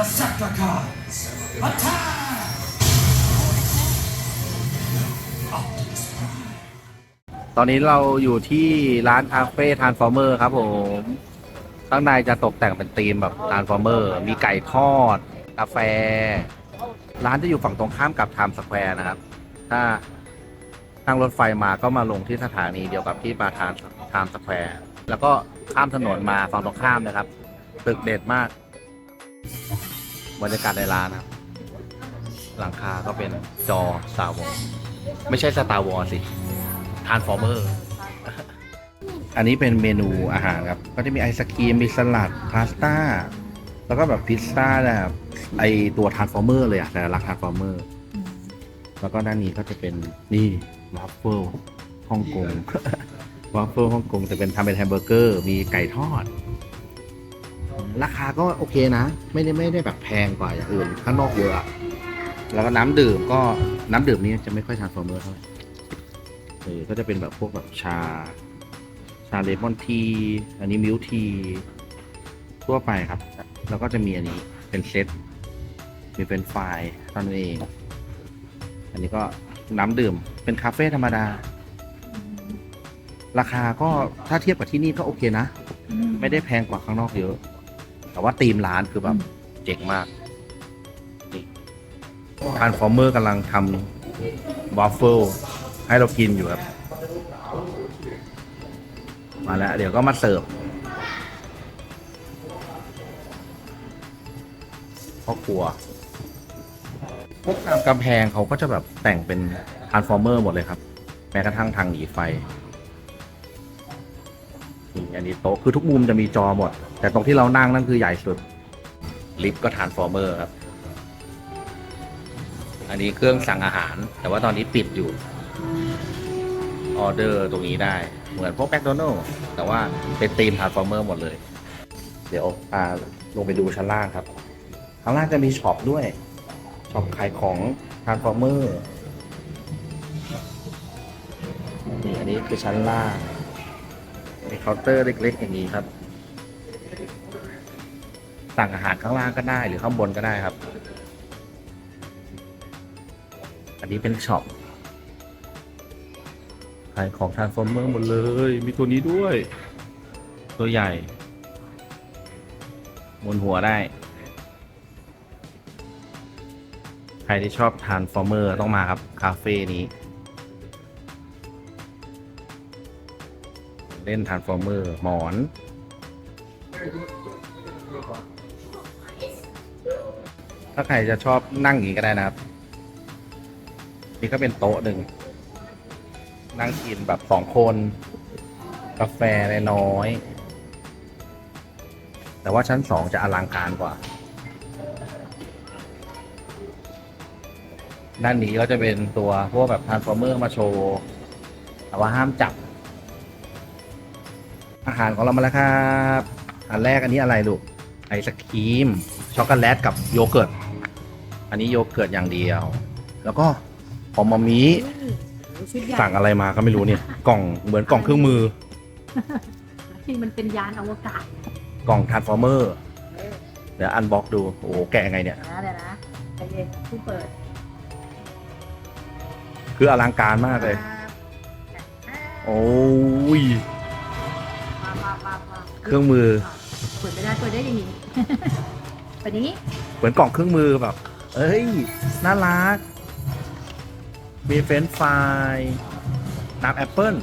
Decepticons, attack! ตอนนี้เราอยู่ที่ร้านคาเฟ่ทานฟอร์เมอร์ครับผม ข้างในจะตกแต่งเป็นธีมแบบทานฟอร์เมอร์ มีไก่ทอด กาแฟ ร้านจะอยู่ฝั่งตรงข้ามกับไทม์สแควร์นะครับ ถ้านั่งรถไฟมาก็มาลงที่สถานีเดียวกับที่มาทานไทม์สแควร์ แล้วก็ข้ามถนนมาฝั่งตรงข้ามนะครับ ตึกเด็ดมาก บรรยากาศในร้านนะครับ หลังคาก็เป็นจอ Star Wars ไม่ใช่ Star Wars สิทานฟอร์เมอร์ อันนี้เป็นเมนูอาหารครับ ก็จะมีไอศครีม มีสลัด พาสต้า แล้วก็แบบพิซซ่าแบบไอตัวทานฟอร์เมอร์เลยอะแต่รักทานฟอร์เมอร์ แล้วก็ด้านนี้ก็จะเป็นนี่วัฟเฟิลฮ่องกงวัฟเฟิลฮ่องกงแต่เป็นทำเป็นแฮมเบอร์เกอร์ มีไก่ทอด ราคาก็โอเคนะ ไม่ได้ไม่ได้แบบแพงกว่าอย่างอื่นข้างนอกเยอะแล้วก็น้ำดื่มก็น้ำดื่มนี้จะไม่ค่อยทานฟอร์เมอร์เท่าไหร่เออก็จะเป็นแบบพวกแบบชา ชาเลมอนที อันนี้มิลที ทั่วไปครับ แล้วก็จะมีอันนี้เป็นเซตมีเป็นไฟล์ตอนนั้นเอง อันนี้ก็น้ำดื่มเป็นคาเฟ่ธรรมดา ราคาก็ถ้าเทียบกับที่นี่ก็โอเคนะ ไม่ได้แพงกว่าข้างนอกเยอะ แต่ว่าธีมร้านคือแบบเจ๋งมากนี่ทานฟอร์เมอร์กำลังทำวอฟเฟิลให้เรากินอยู่ครับมาแล้ว เดี๋ยวก็มาเสิร์ฟพ่อครัวพวกตามกำแพงเขาก็จะแบบแต่งเป็นทานฟอร์เมอร์หมดเลยครับ แม้กระทั่งทางหนีไฟนี่ อันนี้โต๊ะคือทุกมุมจะมีจอหมด แต่ตรงที่เรานั่งนั่นคือใหญ่สุด ลิฟต์ก็ทานฟอร์เมอร์ครับ อันนี้เครื่องสั่งอาหาร แต่ว่าตอนนี้ปิดอยู่ออเดอร์ตรงนี้ได้ เหมือนพวกแมคโดนัลล์แต่ว่าเป็นธีมทานฟอร์เมอร์หมดเลย เดี๋ยวพาลงไปดูชั้นล่างครับข้างล่างจะมีช็อปด้วยช็อปขายของทานฟอร์เมอร์นี่อันนี้คือชั้นล่าง เคาน์เตอร์เล็ก ๆ อย่างนี้ครับ สั่งอาหารข้างล่างก็ได้หรือข้างบนก็ได้ครับ อันนี้เป็นช็อปขายของทานฟอร์เมอร์หมดเลย มีตัวนี้ด้วย ตัวใหญ่บนหัวได้ ใครที่ชอบทานฟอร์เมอร์ต้องมาครับ คาเฟ่นี้ เล่นทานฟอร์เมอร์หมอน ถ้าใครจะชอบนั่งอย่างนี้ก็ได้นะครับ นี่ก็เป็นโต๊ะหนึ่ง นั่งกินแบบสองคน กาแฟน้อย แต่ว่าชั้นสองจะอลังการกว่า ด้านนี้ก็จะเป็นตัวพวกแบบทานฟอร์เมอร์มาโชว์ แต่ว่าห้ามจับ อาหารของเรามาแล้วครับ อันแรกอันนี้อะไรลูก ไอศครีม ช็อกโกแลตกับโยเกิร์ต อันนี้โยเกิร์ตอย่างเดียว แล้วก็ของมามีชุดใหญ่สั่งอะไรมาก็ไม่รู้เนี่ย กล่องเหมือนกล่องเครื่องมือ ที่มันเป็นยานอวกาศกล่องทานฟอร์เมอร์ เดี๋ยวอันบ็อกดูโอ้โหแกะยังไงเนี่ย นะเดี๋ยวนะใจเย็นผู้เปิดคืออลังการมากเลย โอ้ยมามามามา เครื่องมือ เปิดไม่ได้เปิดได้อย่างนี้ เปิดอย่างนี้ เหมือนกล่องเครื่องมือแบบ เอ้ย น่ารัก มีเฟรนช์ฟรายน้ำแอปเปิล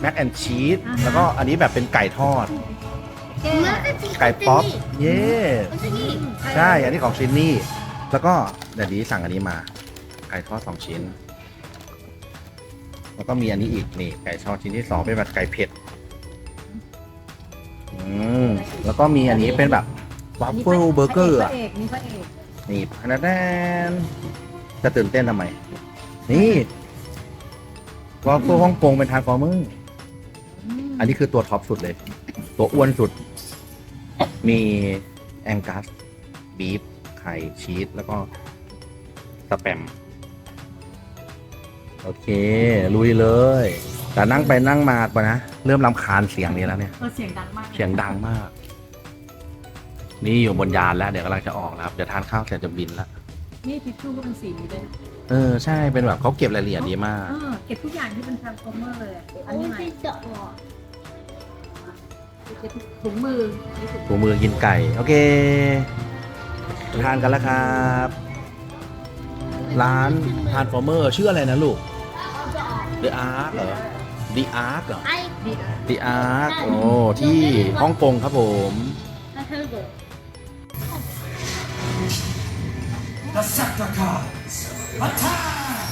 แมคแอนชีสแล้วก็อันนี้แบบเป็นไก่ทอดไก่ป๊อป เย้ใช่ อันนี้ของซินนี่ แล้วก็เดี๋ยวนี้สั่งอันนี้มา ไก่ทอดสองชิ้น แล้วก็มีอันนี้อีกนี่ไก่ทอดชิ้นที่สองเป็นแบบไก่เผ็ดอื มแล้วก็มีอันนี้เป็นแบบวัฟเฟิลเบอร์เกอร์พอะระเอกนี่พระเอกนี่พนันแนนจะตื่นเต้นทำไม นี่วอฟเฟิลฮ่องกงเป็นทานฟอร์เมอร์มอันนี้คือตัวท็อปสุดเลย ตัวอ้วนสุด มีแองกัสบีฟไข่ชีสแล้วก็สแปม โอเค ลุยเลย แต่นั่งไปนั่งมาปะนะ เริ่มรำคาญเสียงนี้แล้วเนี่ย เออเสียงดังมากเสียงดังมาก นี่อยู่บนยานแล้ว เดี๋ยวกำลังจะออกแล้วครับเดี๋ยวทานข้าวเสร็จจะบินแล้ว นี่ทิชชู่ก็เป็นสีนี้เลยเออใช่เป็นแบบเขาเก็บรายละเอียดดีมาก เออเก็บทุกอย่างที่เป็นทางคอมเมอร์เลยอะอันนี้ไหมเก็บถุงมือนี่ถุงถุงมือกินไก่ โอเคทานกันแล้วครับ ร้านทานฟอร์เมอร์ชื่ออะไรนะลูก The Ark เหรอ The Ark เหรอดี The Ark โอ้ที่ฮ่องกงครับผม Decepticons, attack!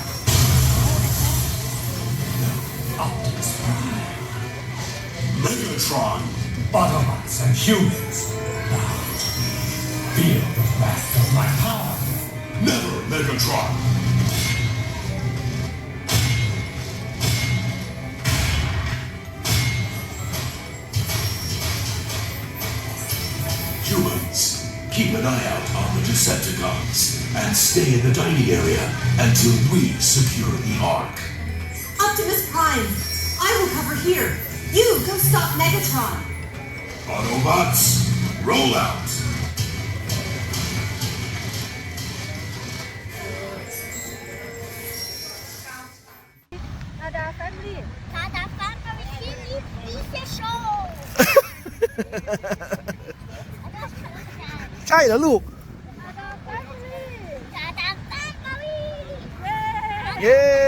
Optimus Prime. Megatron, Autobots and humans. Now, feel the wrath of my power. Never, Megatron. Keep an eye out on the Decepticons and stay in the dining area until we secure the Ark. Optimus Prime, I will cover here. You go stop Megatron. Autobots, roll out! ใช่เหรอลูก เย้